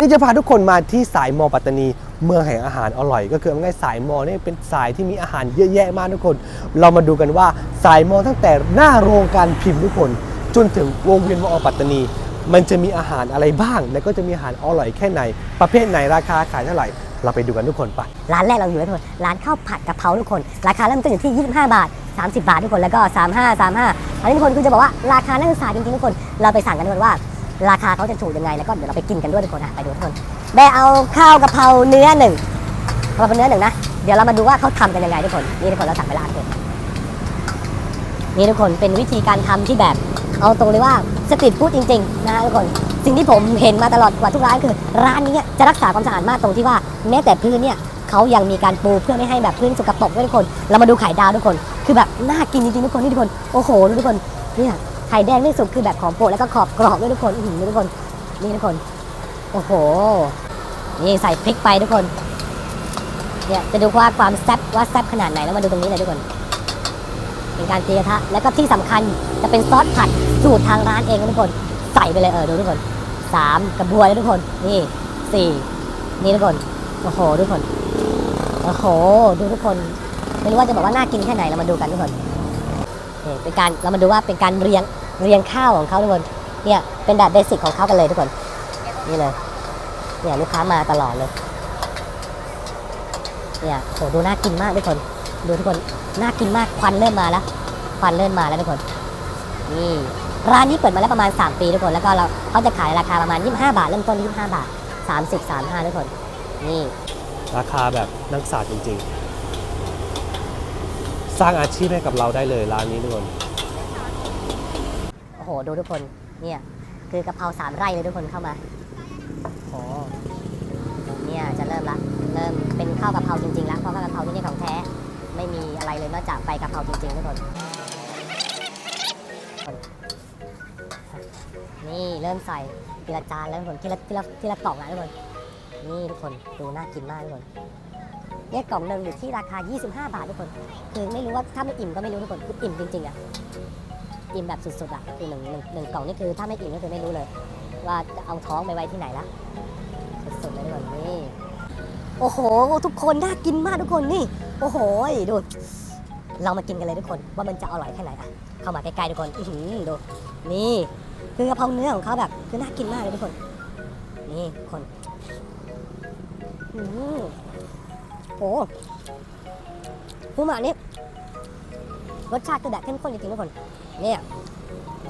นี่จะพาทุกคนมาที่สายมอปัตตานี เมืองแห่งอาหารอร่อย ก็คือง่ายสายมอเนี่ยเป็นสายที่มีอาหารเยอะแยะมากทุกคน เรามาดูกันว่าสายมอตั้งแต่หน้าโรงการพิมพ์ทุกคน จนถึงวงเวียนมอปัตตานี มันจะมีอาหารอะไรบ้าง แล้วก็จะมีอาหารอร่อยแค่ไหน ประเภทไหนราคาขายเท่าไหร่ เราไปดูกันทุกคนไปร้านแรกเราอยู่ทุกคนร้านข้าวผัดกะเพราทุกคน ราคาเริ่มต้นอยู่ที่ 25 บาท 30 บาททุกคนแล้วก็ 35 35อันนี้ทุกคนคือจะบอกว่าราคานักศึกษาจริงๆทุกคนเราไปสั่งกันด้วยว่า ราคาเขาจะถูกยังไงแล้วก็เดี๋ยวเราไปกินกันด้วยทุกคนอะไปดูทุกคนแบร์เอาข้าวกะเพราเนื้อหนึ่งกะเพราเนื้อหนึ่งนะเดี๋ยวเรามาดูว่าเขาทำกันยังไงทุกคนนี่ทุกคนเราสั่งไปร้านเลยนี่ทุกคนเป็นวิธีการทำที่แบบ เอาตรงเลยว่าสตรีทฟู้ดจริงๆนะฮะทุกคนสิ่งที่ผมเห็นมาตลอดกว่าทุกร้านคือ ร้านนี้จะรักษาความสะอาดมากตรงที่ว่าแม้แต่พื้นเนี่ยเขายังมีการปูเพื่อไม่ให้แบบพื้นสกปรกด้วยทุกคน เรามาดูไข่ดาวทุกคน คือแบบน่ากินจริงๆทุกคนนี่ทุกคน โอ้โหทุกคนเนี่ย ไข่แดงไม่สุกคือแบบของโปรดแล้วก็ขอบกรอบด้วยทุกคนอื้อทุกคน นี่ทุกคน โอ้โห นี่ใส่พริกไปทุกคน เนี่ยจะดูว่าความแซ่บว่าแซ่บขนาดไหนแล้วมาดูตรงนี้เลยทุกคน เป็นการตีกระทะ แล้วก็ที่สำคัญจะเป็นซอสผัดสูตรทางร้านเองทุกคน ใส่ไปเลยเออดูทุกคนสามกระบวยทุกคน นี่สี่นี่ทุกคน โอ้โห ทุกคน โอ้โห ดูทุกคน ไม่รู้ว่าจะบอกว่าน่ากินแค่ไหนเรามาดูกันทุกคนเป็นการเรามาดูว่าเป็นการเรียง เรียงข้าวของเขาทุกคนเนี่ยเป็นแบบเบสิกของเขากันเลยทุกคนนี่เลยเนี่ยลูกค้ามาตลอดเลยเนี่ยโหดูน่ากินมากทุกคนดูทุกคนน่ากินมากควันเริ่มมาแล้วควันเริ่มมาแล้วทุกคนนี่ร้านนี้เปิดมาแล้วประมาณ 3 ปีทุกคน แล้วก็เราเขาจะขายราคาประมาณ 25 บาท เริ่มต้น 25 บาท 30 35ทุกคน นี่ ราคาแบบนักศึกษาจริง ๆ สร้างอาชีพให้กับเราได้เลยร้านนี้ทุกคน โหดูทุกคนเนี่ยคือกะเพราสามไร่เลยทุกคนเข้ามาโอ้โหเนี่ยจะเริ่มละเริ่มเป็นข้าวกะเพราจริงๆแล้วเพราะข้าวกะเพราที่นี่ของแท้ไม่มีอะไรเลยนอกจากใบกะเพราจริงๆทุกคนนี่เริ่มใส่ทีละจานแล้วทุกคนทีละทีละทีละกล่องนะทุกคนนี่ทุกคนดูน่ากินมากทุกคนเนี่ยกล่องหนึ่งอยู่ที่ราคา 25 บาททุกคน คือไม่รู้ว่าถ้าไม่อิ่มก็ไม่รู้ทุกคนคืออิ่มจริงๆอะ อิ่มแบบสุดๆอะคือหนึ่งหนึ่งหนึ่งกล่องนี่คือถ้าไม่อิ่มก็คือไม่รู้เลย ว่าจะเอาท้องไปไว้ที่ไหนละสุดๆเลยทุกคนนี่โอ้โห ทุกคนน่ากินมากทุกคนนี่ โอ้โหดูเรามากินกันเลยทุกคนว่ามันจะอร่อยแค่ไหนอะเข้ามาใกล้ๆทุกคนอือดูนี่คือกระเพราเนื้อของเขาแบบคือน่ากินมากเลยทุกคน นี่คนอืมโอ้ฟูหมานี่ รสชาติคือแบบเข้มข้นจริงๆทุกคนเนี่ย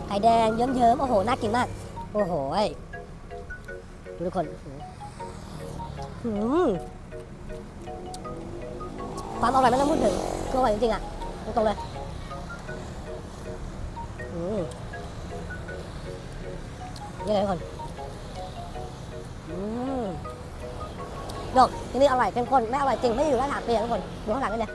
ไข่แดงเยิ้มๆโอ้โหน่ากินมาก โอ้โหทุกคนอืมความอร่อยไม่ต้องพูดถึงคืออร่อยจริงๆอะตรงๆเลยนี่เลยทุกคนดอกที่นี่อร่อยเข้มข้นไม่อร่อยจริงไม่อยู่แล้วถามเปียทุกคนดูข้างหลังนี่เลย